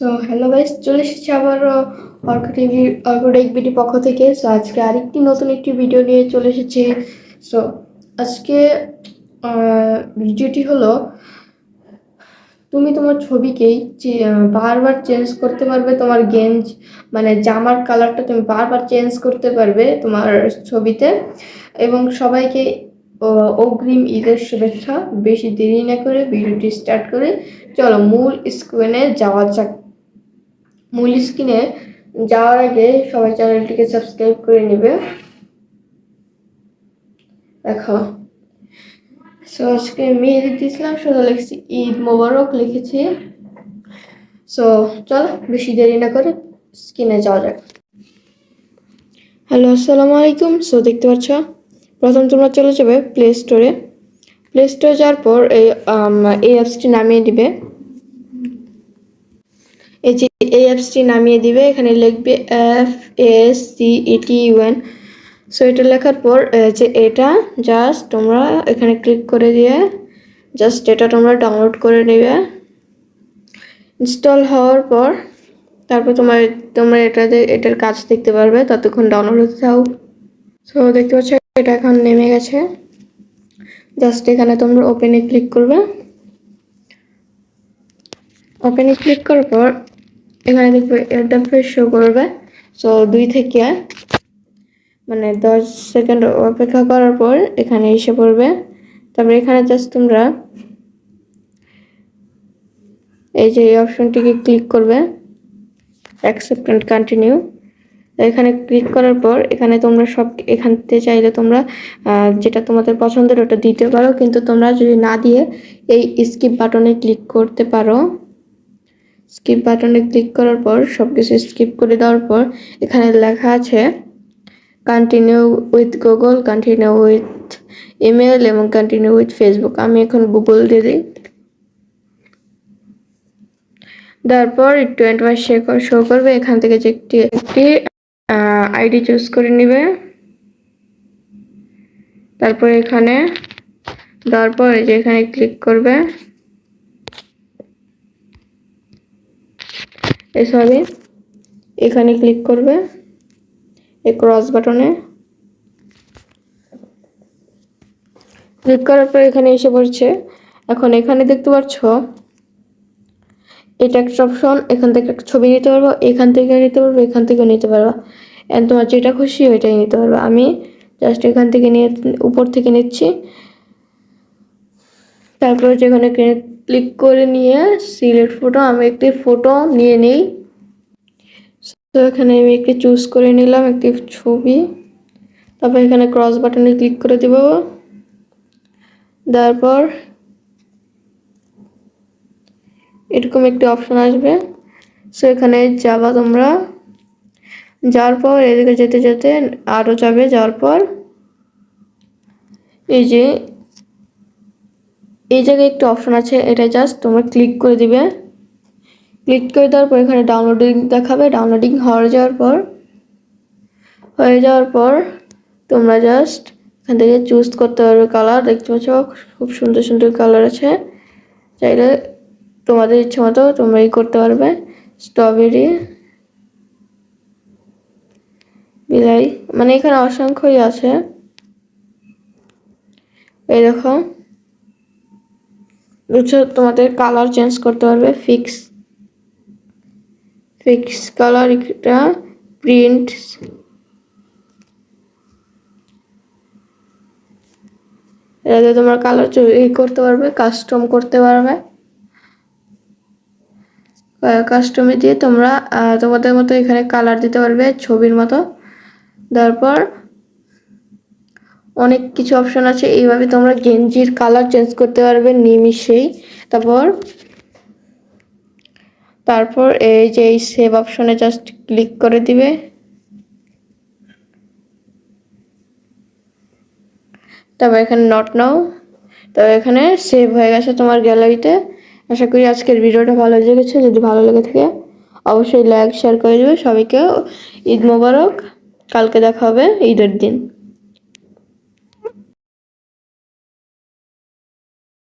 তো hello guys চলে এসেছি আবারও অর্ক টিভি অর্কটেক বিডি পক্ষ থেকে। সো আজকে আরেকটি নতুন একটি ভিডিও নিয়ে চলে এসেছি। সো আজকে ভিডিওটি হলো, তুমি তোমার ছবিকেই বারবার চেঞ্জ করতে পারবে তোমার গেঞ্জ মানে জামার কালারটা তুমি বারবার চেঞ্জ করতে পারবে তোমার ছবিতে। এবং সবাইকে অগ্রিম ঈদের শুভেচ্ছা। বেশি দেরি না করে ভিডিওটি স্টার্ট করে। চলো মূল স্ক্রিনে যাওয়া যাক। মূল স্ক্রিনে যাওয়ার আগে সবাই চ্যানেলটিকে সাবস্ক্রাইব করে নেবে। দেখো। সো আজকে মেহেদি দিয়েছিলাম শুধু লিখছি, ঈদ মোবারক লিখেছি। সো চল, বেশি দেরি না করে স্ক্রিনে যাওয়া যাক। হ্যালো আসসালামু আলাইকুম। সো দেখতে পাচ্ছ, প্রথম তোমরা চলে যাবে প্লে স্টোরে প্লে স্টোরে যাওয়ার পর এই এই অ্যাপসটি নামিয়ে দিবে এই যে এই অ্যাপসটি নামিয়ে দিবে, এখানে লিখবে এফ এস সি ইটি ইউএন সো এটা লেখার পর যে এটা জাস্ট তোমরা এখানে ক্লিক করে দিয়ে জাস্ট এটা তোমরা ডাউনলোড করে নেবে। ইনস্টল হওয়ার পর, তারপর তোমার, তোমরা এটাতে এটার কাজ দেখতে পারবে, ততক্ষণ ডাউনলোড হতে থাও সো দেখতে পাচ্ছ, এটা এখন নেমে গেছে। জাস্ট এখানে তোমরা ওপেনে ক্লিক করবে। ওপেনে ক্লিক করার পর এখানে দেখবে ইন্টারফেস শো করবে। সো দুই থেকে মানে দশ সেকেন্ড অপেক্ষা করার পর এখানে এসে পড়বে। তারপরে এখানে জাস্ট তোমরা এই যে এই অপশনটিকে ক্লিক করবে। অ্যাকসেপ্ট অ্যান্ড কন্টিনিউ এখানে ক্লিক করার পর এখানে তোমরা সব এখানতে চাইলে তোমরা যেটা তোমাদের পছন্দের ওটা দিতে পারো। কিন্তু তোমরা যদি না দিয়ে এই স্কিপ বাটনে ক্লিক করতে পারো স্কিপ বাটনে ক্লিক করার পর সব কিছু স্কিপ করে দেওয়ার পর, এখানে লেখা আছে continue with Google continue with email এবং কন্টিনিউ উইথ ফেসবুক আমি এখন গুগল দিয়ে দিই। তারপর একটু অ্যাডভাইস শো করবে। এখান থেকে যে একটি একটি আইডি চুজ করে নেবে। তারপর এখানে, দেওয়ার পর যে এখানে ক্লিক করবে। সরি, এখানে ক্লিক করবে, এই ক্রস বাটনে ক্লিক করার পর এখানে এসে পড়ছে এখন এখানে দেখতে পাচ্ছ, এটা একটা অপশন এখান থেকে একটা ছবি নিতে পারব, এখান থেকে নিতে পারব, এখান থেকেও নিতে পারব। And তোমার যেটা খুশি ওইটাই নিতে পারবে। আমি জাস্ট এখান থেকে নিয়ে, উপর থেকে নিচ্ছি। তারপরে যেখানে ক্লিক করে নিয়ে সিলেক্ট ফটো আমি একটি ফটো নিয়ে নিই। তো এখানে আমি একটি চুজ করে নিলাম, একটি ছবি। তারপর এখানে ক্রস বাটনে ক্লিক করে দিব। তারপর এরকম একটি অপশন আসবে। সো এখানে যাবা তোমরা। যাওয়ার পর এদিকে যেতে যেতে আরও যাবে, যাওয়ার পর এই যে এই জায়গায় একটি অপশন আছে, এটা জাস্ট তোমরা ক্লিক করে দিবে। ক্লিক করে দেওয়ার পর এখানে ডাউনলোডিং দেখাবে। ডাউনলোডিং হয়ে যাওয়ার পর, হয়ে যাওয়ার পর তোমরা জাস্ট এখান থেকে চুজ করতে পারবে কালার দেখতে পাচ্ছ, খুব সুন্দর সুন্দর কালার আছে। চাইলে তোমাদের ইচ্ছে মতো তোমরা ই করতে পারবে। স্ট্রবেরি বিলাই মানে এখানে অসংখ্যই আছে। এই দেখো। বুঝছ? তোমাদের কালার চেঞ্জ করতে পারবে। ফিক্স ফিক্স কালার একটা প্রিন্ট এটাতে তোমরা কালার ই করতে পারবে কাস্টম করতে পারবে। কাস্টমে দিয়ে তোমরা তোমাদের মতো এখানে কালার দিতে পারবে ছবির মতো। তারপর অনেক কিছু অপশন আছে। এইভাবে তোমরা গেঞ্জির কালার চেঞ্জ করতে পারবে নিমিষেই। তারপর তারপর এই যে এই সেভ অপশনে জাস্ট ক্লিক করে দিবে। তারপর এখানে নট নাও তবে এখানে সেভ হয়ে গেছে তোমার গ্যালারিতে আশা করি আজকের ভিডিওটা ভালো লেগেছে। যদি ভালো লেগে থাকে, অবশ্যই লাইক শেয়ার করে দেবে। সবাইকে ঈদ মোবারক। কালকে দেখা হবে ঈদের দিন।